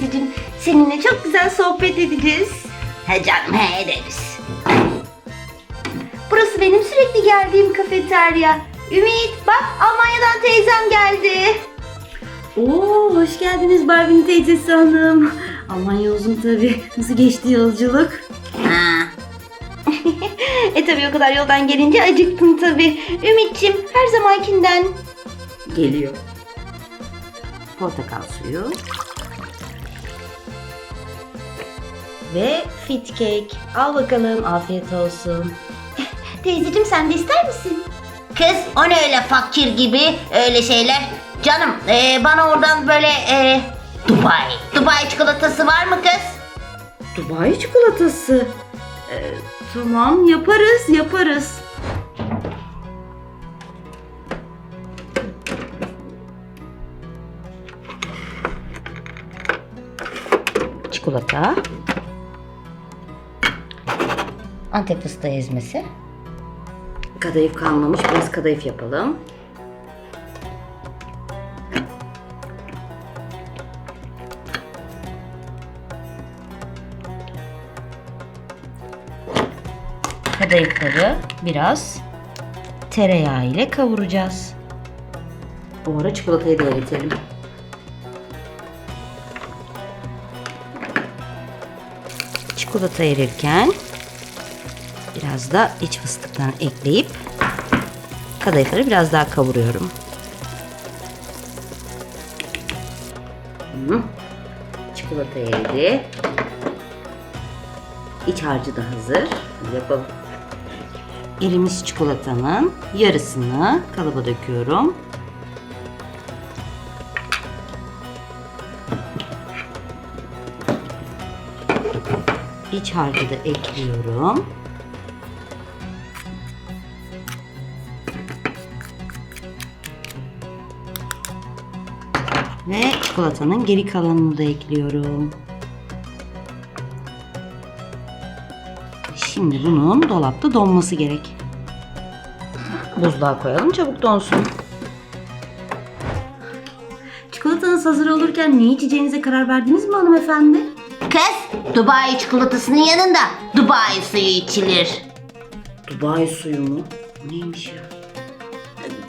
teyzeciğim. Seninle çok güzel sohbet edeceğiz. He canım he ederiz. Burası benim sürekli geldiğim kafeterya. Ümit bak Almanya'dan teyzem geldi. Oo hoş geldiniz Barbie teyzesi hanım. Almanya uzun tabii. Nasıl geçti yolculuk? Ha, e tabii o kadar yoldan gelince acıktın tabii. Ümitçim her zamankinden. Geliyor. Portakal suyu. Ve fit cake. Al bakalım afiyet olsun. Teyzeciğim sen de ister misin? kız o ne öyle fakir gibi öyle şeyler. Canım e, bana oradan böyle e, Dubai. Dubai çikolatası var mı kız? Dubai çikolatası. Ee, tamam yaparız yaparız. Çikolata. Antep fıstığı ezmesi. Kadayıf kalmamış. Biraz kadayıf yapalım. Kadayıfları biraz tereyağı ile kavuracağız. Bu ara çikolatayı da eritelim. Çikolata erirken Biraz da iç fıstıktan ekleyip kadayıfları biraz daha kavuruyorum. Çikolata eridi. İç harcı da hazır. Yapalım. Erimiş çikolatanın yarısını kalıba döküyorum. İç harcı da ekliyorum. Ve çikolatanın geri kalanını da ekliyorum. Şimdi bunun dolapta donması gerek. Buzluğa koyalım çabuk donsun. Çikolatanız hazır olurken ne içeceğinize karar verdiniz mi hanımefendi? Kız Dubai çikolatasının yanında Dubai suyu içilir. Dubai suyu mu? Neymiş ya?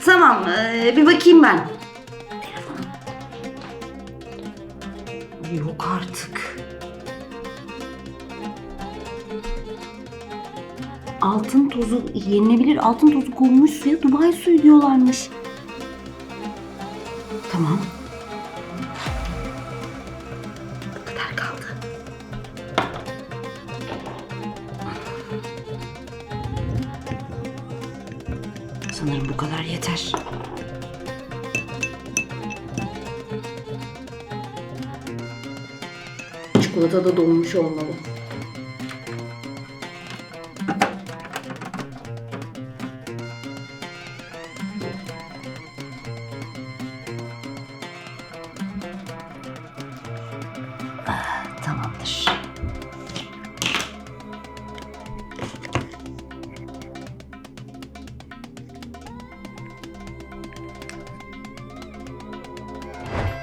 Tamam, ee, bir bakayım ben. Yok artık. Altın tozu, yenilebilir altın tozu konmuş suya Dubai suyu diyorlarmış. Tamam. Bu kadar kaldı. Sanırım bu kadar yeter. Çikolata da donmuş olmalı. Ah, Tamamdır.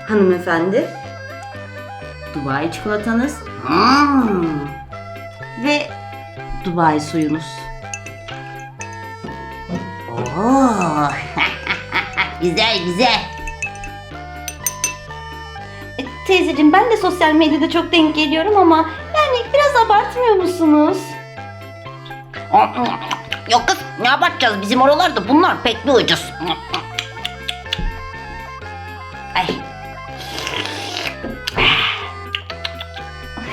Hanımefendi. Dubai çikolatanız. Hmm. Ve Dubai suyunuz. Oo. güzel güzel. E, teyzeciğim ben de sosyal medyada çok denk geliyorum ama yani biraz abartmıyor musunuz? Yok kız ne yapacağız bizim oralarda bunlar pek bir ucuz.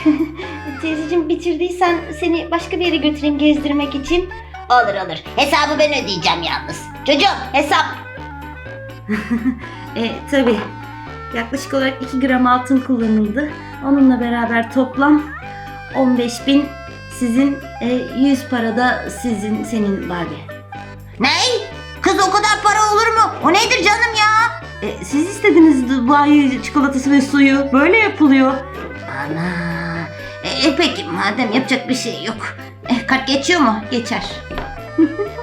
Teyzeciğim bitirdiysen seni başka bir yere götüreyim gezdirmek için. olur olur hesabı ben ödeyeceğim yalnız. Çocuğum hesap. E tabi yaklaşık olarak 2 gram altın kullanıldı. Onunla beraber toplam 15 bin sizin e, 100 parada sizin senin Barbie. Ne? Kız o kadar para olur mu? O nedir canım ya? E, siz istediniz Dubai çikolatası ve suyu. Böyle yapılıyor. Ana. E, e, peki madem yapacak bir şey yok. E, kart geçiyor mu? Geçer.